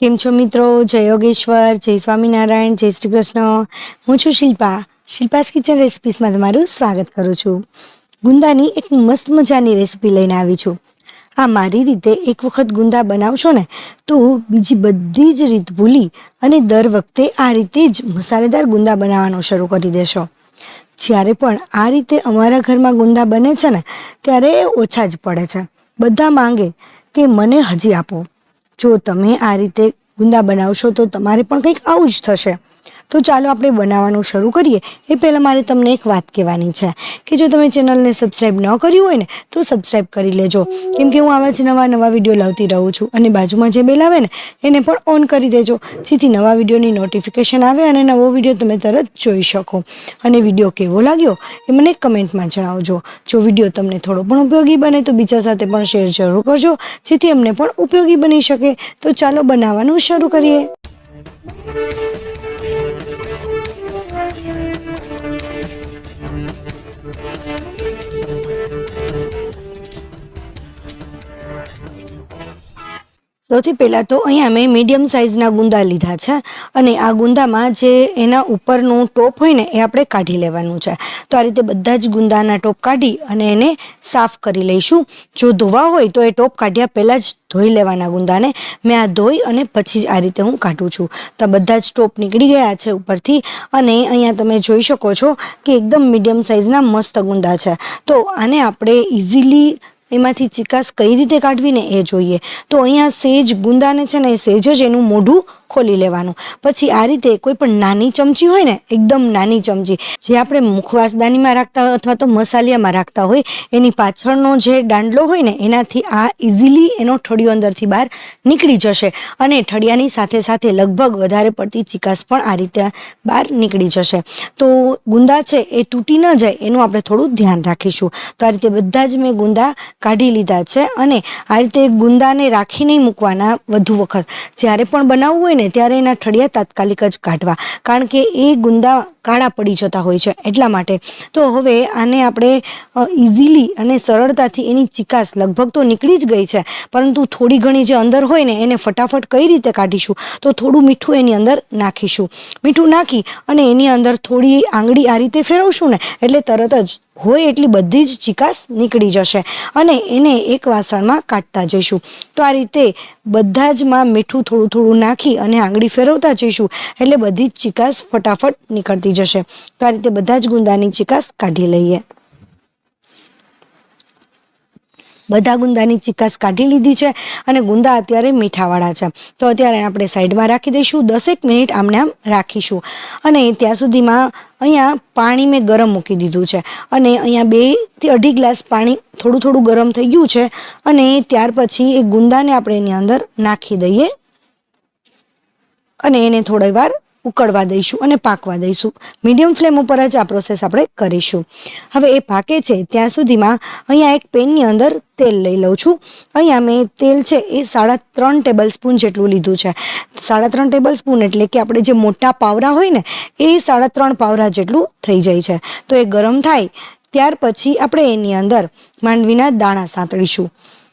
કેમ છો મિત્રો? જય યોગેશ્વર, જય સ્વામિનારાયણ, જય શ્રી કૃષ્ણ. હું છું શિલ્પા. શિલ્પાસ કિચન રેસિપીસમાં તમારું સ્વાગત કરું છું. ગુંદાની એક મસ્ત મજાની રેસિપી લઈને આવી છું. આ મારી રીતે એક વખત ગુંદા બનાવશો ને, તો બીજી બધી જ રીત ભૂલી અને દર વખતે આ રીતે જ મસાલેદાર ગુંદા બનાવવાનું શરૂ કરી દેશો. જ્યારે પણ આ રીતે અમારા ઘરમાં ગુંદા બને છે ને, ત્યારે ઓછા જ પડે છે. બધા માંગે કે મને હજી આપો. જો તમે આ રીતે ગુંદા બનાવશો તો તમારે પણ કંઈક આવું જ થશે. તો ચાલો આપણે બનાવવાનું શરૂ કરીએ. એ પહેલાં મારે તમને એક વાત કહેવાની છે કે જો તમે ચેનલને સબસ્ક્રાઈબ ન કર્યું હોય ને, તો સબસ્ક્રાઈબ કરી લેજો. કેમ કે હું આવા જ નવા નવા વીડિયો લાવતી રહું છું અને બાજુમાં જે બેલ આવે ને, એને પણ ઓન કરી દેજો. જેથી નવા વિડીયોની નોટિફિકેશન આવે અને નવો વીડિયો તમે તરત જોઈ શકો. અને વીડિયો કેવો લાગ્યો એ મને કમેન્ટમાં જણાવજો. જો વીડિયો તમને થોડો પણ ઉપયોગી બને, તો બીજા સાથે પણ શેર જરૂર કરજો, જેથી અમને પણ ઉપયોગી બની શકે. તો ચાલો બનાવવાનું શરૂ કરીએ. સૌથી પહેલાં તો અહીંયા મેં મીડિયમ સાઇઝના ગુંદા લીધા છે અને આ ગુંદામાં જે એના ઉપરનું ટોપ હોય ને એ આપણે કાઢી લેવાનું છે. તો આ રીતે બધા જ ગુંદાના ટોપ કાઢી અને એને સાફ કરી લઈશું. જો ધોવા હોય તો એ ટોપ કાઢ્યા પહેલાં જ ધોઈ લેવાના ગુંદાને. મેં આ ધોઈ અને પછી જ આ રીતે હું કાઢું છું. તો બધા જ ટોપ નીકળી ગયા છે ઉપરથી અને અહીંયા તમે જોઈ શકો છો કે એકદમ મીડિયમ સાઇઝના મસ્ત ગુંદા છે. તો આને આપણે ઇઝીલી એમાંથી ચિકાસ કઈ રીતે કાઢવીને એ જોઈએ? તો અહીંયા સેજ ગુંદાને છે ને એ સેજ જ એનું મોઢું ખોલી લેવાનું. પછી આ રીતે કોઈ પણ નાની ચમચી હોય ને, એકદમ નાની ચમચી, જે આપણે મુખવાસદાનીમાં રાખતા હોય અથવા તો મસાલિયામાં રાખતા હોય, એની પાછળનો જે દાંડલો હોય ને, એનાથી આ ઇઝીલી એનો ઠળિયો અંદરથી બહાર નીકળી જશે. અને ઠળિયાની સાથે સાથે લગભગ વધારે પડતી ચિકાસ પણ આ રીતે બહાર નીકળી જશે. તો ગુંદા છે એ તૂટી ન જાય, એનું આપણે થોડું ધ્યાન રાખીશું. તો આ રીતે બધા જ મેં ગુંદા કાઢી લીધા છે અને આ રીતે ગુંદાને રાખી નહીં મૂકવાના વધુ વખત. જ્યારે પણ બનાવવું હોય ત્યારે એના ઠળિયા તાત્કાલિક જ કાઢવા. કારણ કે એ ગુંદા કાળા પડી જતા હોય છે એટલા માટે. તો હવે આને આપણે ઇઝીલી અને સરળતાથી એની ચિકાસ લગભગ તો નીકળી જ ગઈ છે. પરંતુ થોડી ઘણી જે અંદર હોય ને એને ફટાફટ કઈ રીતે કાઢીશું? તો થોડું મીઠું એની અંદર નાખીશું. મીઠું નાખી અને એની અંદર થોડી આંગળી આ રીતે ફેરવશું ને એટલે તરત જ હોય એટલી બધી જ ચિકાસ નીકળી જશે અને એને એક વાસણમાં કાઢતા જઈશું. તો આ રીતે બધા જમાં મીઠું થોડું થોડું નાખી અને આંગળી ફેરવતા જઈશું એટલે બધી જ ચિકાસ ફટાફટ નીકળતી જશે. તો આ રીતે બધા જ ગુંદાની ચિકાસ કાઢી લઈએ. બધા ગુંદાની ચિકાસ કાઢી લીધી છે અને ગુંદા અત્યારે મીઠાવાળા છે. તો અત્યારે આપણે સાઈડમાં રાખી દઈશું. દસેક મિનિટ આમને આમ રાખીશું. અને ત્યાં સુધીમાં અહીંયા પાણી મેં ગરમ મૂકી દીધું છે. અને અહીંયા બેથી અઢી ગ્લાસ પાણી થોડું થોડું ગરમ થઈ ગયું છે. અને ત્યાર પછી એ ગુંદાને આપણે એની અંદર નાખી દઈએ. અને એને થોડી વાર ઉકળવા દઈશું અને પાકવા દઈશું. મીડિયમ ફ્લેમ ઉપર જ આ પ્રોસેસ આપણે કરીશું. હવે એ પાકે છે, ત્યાં સુધીમાં અહીંયા એક પેનની અંદર તેલ લઈ લઉં છું. અહીંયા મેં તેલ છે એ સાડા ત્રણ ટેબલ સ્પૂન જેટલું લીધું છે. સાડા ત્રણ ટેબલ સ્પૂન એટલે કે આપણે જે મોટા પાવરા હોય ને, એ સાડા ત્રણ પાવરા જેટલું થઈ જાય છે. તો એ ગરમ થાય, ત્યાર પછી આપણે એની અંદર માંડવીના દાણા સાંતળીશું.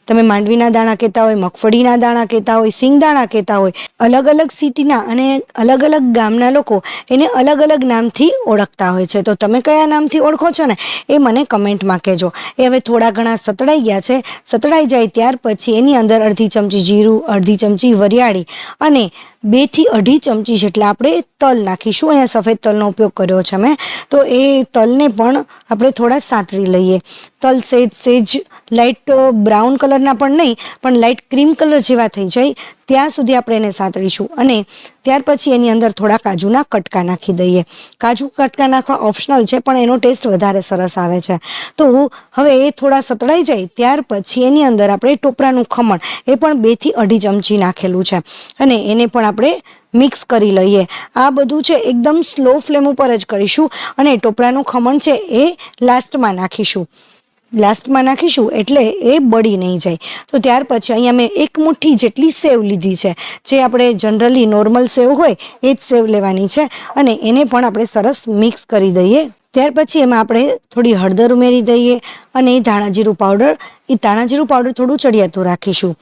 તમે માંડવીના દાણા કહેતા હોય, મગફળીના દાણા કહેતા હોય સિંગદાણા કહેતા હોય, અલગ અલગ સિટીના અને અલગ અલગ ગામના લોકો એને અલગ અલગ નામથી ઓળખતા હોય છે. તો તમે કયા નામથી ઓળખો છો ને એ મને કમેન્ટમાં કહેજો. એ હવે થોડા ઘણા સતળાઈ ગયા છે. સતળાઈ જાય ત્યાર પછી એની અંદર અડધી ચમચી જીરું, અડધી ચમચી વરિયાળી અને બેથી અઢી ચમચી જેટલા આપણે તલ નાખીશું. અહીંયા સફેદ તલનો ઉપયોગ કર્યો છે મેં. તો એ તલને પણ આપણે થોડા સાંતળી લઈએ. તલ સેજ સેજ લાઇટ બ્રાઉન કલરના પણ નહીં, પણ લાઇટ ક્રીમ કલર જેવા થઈ જાય. ત્યાં સુધી આપણે એને સાંતળીશું અને ત્યાર પછી એની અંદર થોડા કાજુના કટકા નાખી દઈએ. કાજુ કટકા નાખવા ઓપ્શનલ છે, પણ એનો ટેસ્ટ વધારે સરસ આવે છે. તો હવે એ થોડા સતળાઈ જાય, ત્યાર પછી એની અંદર આપણે ટોપરાનું ખમણ, એ પણ બેથી અઢી ચમચી નાખેલું છે. અને એને પણ આપણે મિક્સ કરી લઈએ. આ બધું છે, એકદમ સ્લો ફ્લેમ ઉપર જ કરીશું અને ટોપરાનું ખમણ છે, એ લાસ્ટમાં નાખીશું. લાસ્ટમાં નાખીશું એટલે એ બળી નહીં જાય. તો ત્યાર પછી અહીંયા મેં એક મુઠ્ઠી જેટલી સેવ લીધી છે. જે આપણે જનરલી નોર્મલ સેવ હોય એ જ સેવ લેવાની છે અને એને પણ આપણે સરસ મિક્સ કરી દઈએ. ત્યાર પછી એમાં આપણે થોડી હળદર ઉમેરી દઈએ અને એ ધાણાજીરું પાવડર. એ ધાણાજીરું પાવડર થોડું ચડિયાતું રાખીશું.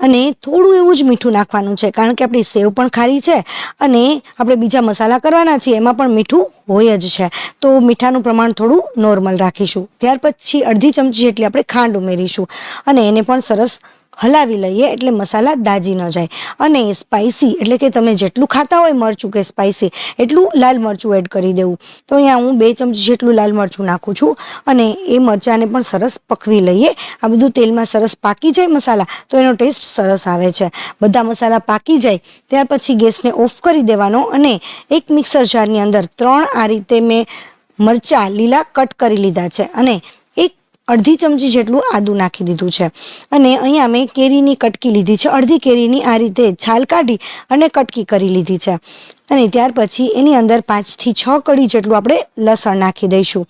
અને થોડું એવું જ મીઠું નાખવાનું છે, કારણ કે આપણી સેવ પણ ખારી છે અને આપણે બીજા મસાલા કરવાના છીએ, એમાં પણ મીઠું હોય જ છે. તો મીઠાનું પ્રમાણ થોડું નોર્મલ રાખીશું. ત્યાર પછી અડધી ચમચી જેટલી આપણે ખાંડ ઉમેરીશું અને એને પણ સરસ હલાવી લઈએ એટલે મસાલા દાજી ન જાય. અને સ્પાઇસી એટલે કે તમે જેટલું ખાતા હોય મરચું કે સ્પાઇસી એટલું લાલ મરચું એડ કરી દેવું. તો અહીંયા હું બે ચમચી જેટલું લાલ મરચું નાખું છું અને એ મરચાંને પણ સરસ પકવી લઈએ. આ બધું તેલમાં સરસ પાકી જાય મસાલા, તો એનો ટેસ્ટ સરસ આવે છે. બધા મસાલા પાકી જાય, ત્યાર પછી ગેસને ઓફ કરી દેવાનો અને એક મિક્સર જારની અંદર ત્રણ આ રીતે મેં મરચાં લીલા કટ કરી લીધા છે. અને અડધી ચમચી જેટલું આદું નાખી દીધું છે. અને અહીંયા મેં કેરીની કટકી લીધી છે. અડધી કેરીની આ રીતે છાલ કાઢી અને કટકી કરી લીધી છે. અને ત્યાર પછી એની અંદર પાંચથી છ કડી જેટલું આપણે લસણ નાખી દઈશું.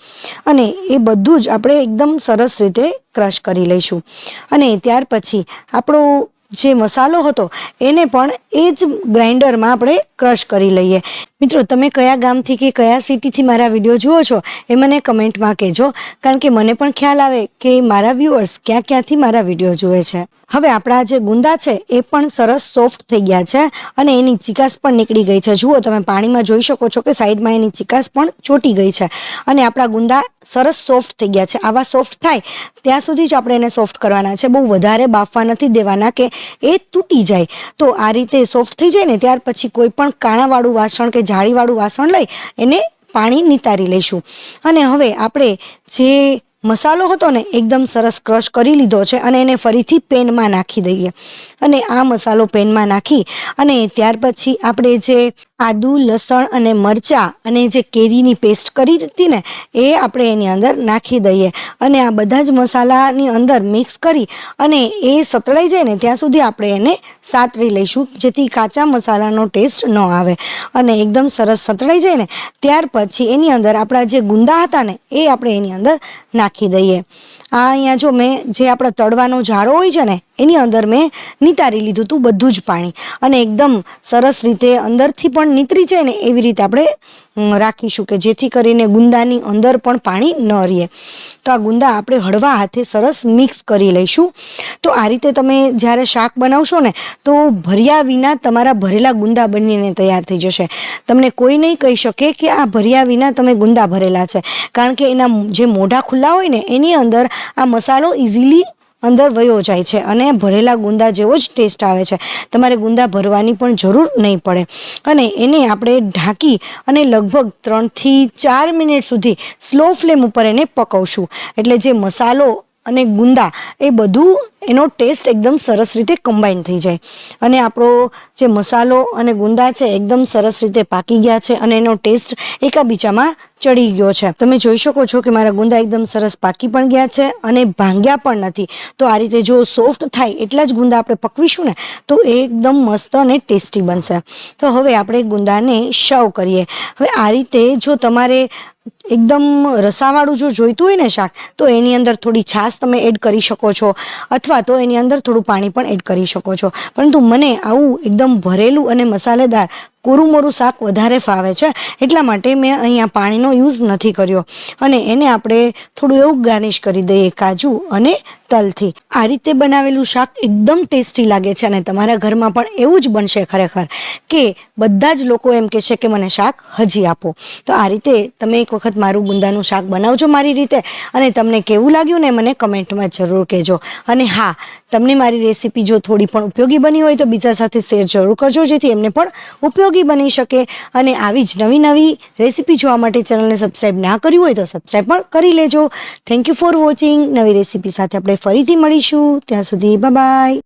અને એ બધું જ આપણે એકદમ સરસ રીતે ક્રશ કરી લઈશું. અને ત્યાર પછી આપણો જે મસાલો હતો, એને પણ એ જ ગ્રાઇન્ડરમાં આપણે ક્રશ કરી લઈએ. મિત્રો, તમે કયા ગામથી કે કયા સિટીથી મારા વીડિયો જુઓ છો, એ મને કમેન્ટમાં કહેજો. કારણ કે મને પણ ખ્યાલ આવે કે મારા વ્યુઅર્સ ક્યાં ક્યાંથી મારા વીડિયો જુએ છે. હવે આપણા જે ગુંદા છે, એ પણ સરસ સોફ્ટ થઈ ગયા છે અને એની ચિકાસ પણ નીકળી ગઈ છે. જુઓ તમે પાણીમાં જોઈ શકો છો કે સાઈડમાં એની ચિકાસ પણ ચોટી ગઈ છે અને આપણા ગુંદા સરસ સોફ્ટ થઈ ગયા છે. આવા સોફ્ટ થાય ત્યાં સુધી જ આપણે એને સોફ્ટ કરવાના છે. બહુ વધારે બાફવા નથી દેવાના કે એ તૂટી જાય. તો આ રીતે સોફ્ટ થઈ જાય ને ત્યાર પછી કોઈ પણ કાણાવાળું વાસણ કે જાળીવાળું વાસણ લઈ એને પાણી નિતારી લઈશું. અને હવે આપણે જે મસાલો હતો ને, એકદમ સરસ ક્રશ કરી લીધો છે અને એને ફરીથી પેનમાં નાખી દઈએ. અને આ મસાલો પેનમાં નાખી અને ત્યાર પછી આપણે જે આદુ, લસણ અને મરચાં અને જે કેરીની પેસ્ટ કરી હતી ને, એ આપણે એની અંદર નાખી દઈએ. અને આ બધા જ મસાલાની અંદર મિક્સ કરી અને એ સતળાઈ જાય ને, ત્યાં સુધી આપણે એને સાતરી લઈશું, જેથી કાચા મસાલાનો ટેસ્ટ ન આવે. અને એકદમ સરસ સતળાઈ જાય ને, ત્યાર પછી એની અંદર આપણા જે ગુંદા હતા ને, એ આપણે એની અંદર નાખી દઈએ. આ અહીંયા જો મેં જે આપણા તળવાનો જાળો હોય છે ને, એની અંદર મેં નિતારી લીધું હતું બધું જ પાણી. અને એકદમ સરસ રીતે અંદરથી પણ નીતરી જાય ને, એવી રીતે આપણે રાખીશું કે જેથી કરીને ગુંદાની અંદર પણ પાણી ન રહે. તો આ ગુંદા આપણે હળવા હાથે સરસ મિક્સ કરી લઈશું. તો આ રીતે તમે જ્યારે શાક બનાવશો ને, તો ભર્યા વિના તમારા ભરેલા ગુંદા બનીને તૈયાર થઈ જશે. તમને કોઈ નહીં કહી શકે કે આ ભર્યા વિના તમે ગુંદા ભરેલા છે. કારણ કે એના જે મોઢા ખુલ્લા હોય ને, એની અંદર આ મસાલો ઇઝીલી અંદર વયો જાય છે અને ભરેલા ગુંદા જેવો જ ટેસ્ટ આવે છે. તમારે ગુંદા ભરવાની પણ જરૂર નહીં પડે. અને એને આપણે ઢાંકી અને લગભગ ત્રણથી ચાર મિનિટ સુધી સ્લો ફ્લેમ ઉપર એને પકવશું. એટલે જે મસાલો અને ગુંદા એ બધું એનો ટેસ્ટ એકદમ સરસ રીતે કમ્બાઈન થઈ જાય. અને આપણો જે મસાલો અને ગુંદા છે, એકદમ સરસ રીતે પાકી ગયા છે અને એનો ટેસ્ટ એકાબીજામાં ચડી ગયો છે. તમે જોઈ શકો છો કે મારા ગુંદા એકદમ સરસ પાકી પણ ગયા છે અને ભાંગ્યા પણ નથી. તો આ રીતે જો સોફ્ટ થાય એટલા જ ગુંદા આપણે પકવીશું ને, તો એ એકદમ મસ્ત અને ટેસ્ટી બનશે. તો હવે આપણે ગુંદાને સર્વ કરીએ. હવે આ રીતે જો તમારે એકદમ રસાવાળું જો જોઈતું હોય ને શાક, તો એની અંદર થોડી છાશ તમે એડ કરી શકો છો, અથવા તો એની અંદર થોડું પાણી પણ એડ કરી શકો છો. પરંતુ મને આવું એકદમ ભરેલું અને મસાલેદાર કોરું મોરું શાક વધારે ફાવે છે, એટલા માટે મેં અહીંયા પાણીનો યુઝ નથી કર્યો. અને એને આપણે થોડું એવું ગાર્નિશ કરી દઈએ કાજુ અને તલથી. આ રીતે બનાવેલું શાક એકદમ ટેસ્ટી લાગે છે અને તમારા ઘરમાં પણ એવું જ બનશે ખરેખર કે બધા જ લોકો એમ કહેશે કે મને શાક હજી આપો. તો આ રીતે તમે એક વખત મારું ગુંદાનું શાક બનાવજો મારી રીતે અને તમને કેવું લાગ્યું ને મને કમેન્ટમાં જરૂર કહેજો. અને હા, તમને મારી રેસીપી જો થોડી પણ ઉપયોગી બની હોય તો બીજા સાથે શેર જરૂર કરજો, જેથી એમને પણ ઉપયોગી બની શકે અને આવી જ નવી નવી રેસીપી જોવા માટે ચેનલને સબસ્ક્રાઈબ ના કર્યું હોય તો સબસ્ક્રાઈબ પણ કરી લેજો. થેન્ક યુ ફોર વોચિંગ નવી રેસીપી સાથે આપણે ફરીથી મળીશું. ત્યાં સુધી બાય